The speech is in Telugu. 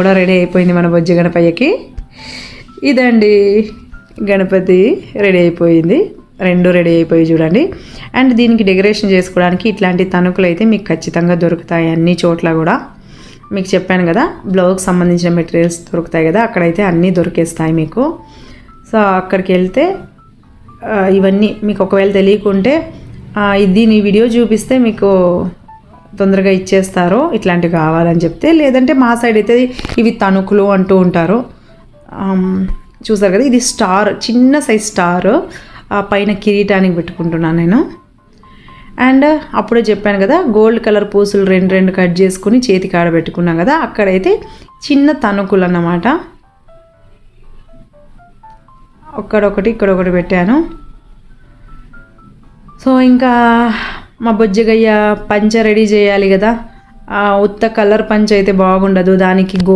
కూడా రెడీ అయిపోయింది మన బొజ్జ గణపయ్యకి. ఇదండి గణపతి రెడీ అయిపోయింది. రెండు రెడీ అయిపోయి చూడండి. అండ్ దీనికి డెకరేషన్ చేసుకోవడానికి ఇట్లాంటి తణుకులు అయితే మీకు ఖచ్చితంగా దొరుకుతాయి అన్ని చోట్ల కూడా. మీకు చెప్పాను కదా బ్లౌజ్కి సంబంధించిన మెటీరియల్స్ దొరుకుతాయి కదా అక్కడైతే అన్నీ దొరికేస్తాయి మీకు. సో అక్కడికి వెళ్తే ఇవన్నీ మీకు ఒకవేళ తెలియకుంటే దీని వీడియో చూపిస్తే మీకు తొందరగా ఇచ్చేస్తారు ఇట్లాంటివి కావాలని చెప్తే లేదంటే మా సైడ్ అయితే ఇవి తణుకులు అంటూ ఉంటారు. చూసారు కదా ఇది స్టార్ చిన్న సైజ్ స్టార్. ఆ పైన కిరీటానికి పెట్టుకుంటున్నాను నేను. అండ్ అప్పుడే చెప్పాను కదా గోల్డ్ కలర్ పూసులు రెండు రెండు కట్ చేసుకుని చేతి కాడ పెట్టుకున్నాం కదా అక్కడైతే చిన్న తణుకులు అన్నమాట. ఒక్కడొకటి ఇక్కడొకటి పెట్టాను. సో ఇంకా మా బొజ్జగయ్య పంచ రెడీ చేయాలి కదా. ఆ ఉత్త కలర్ పంచ అయితే బాగుండదు. దానికి గో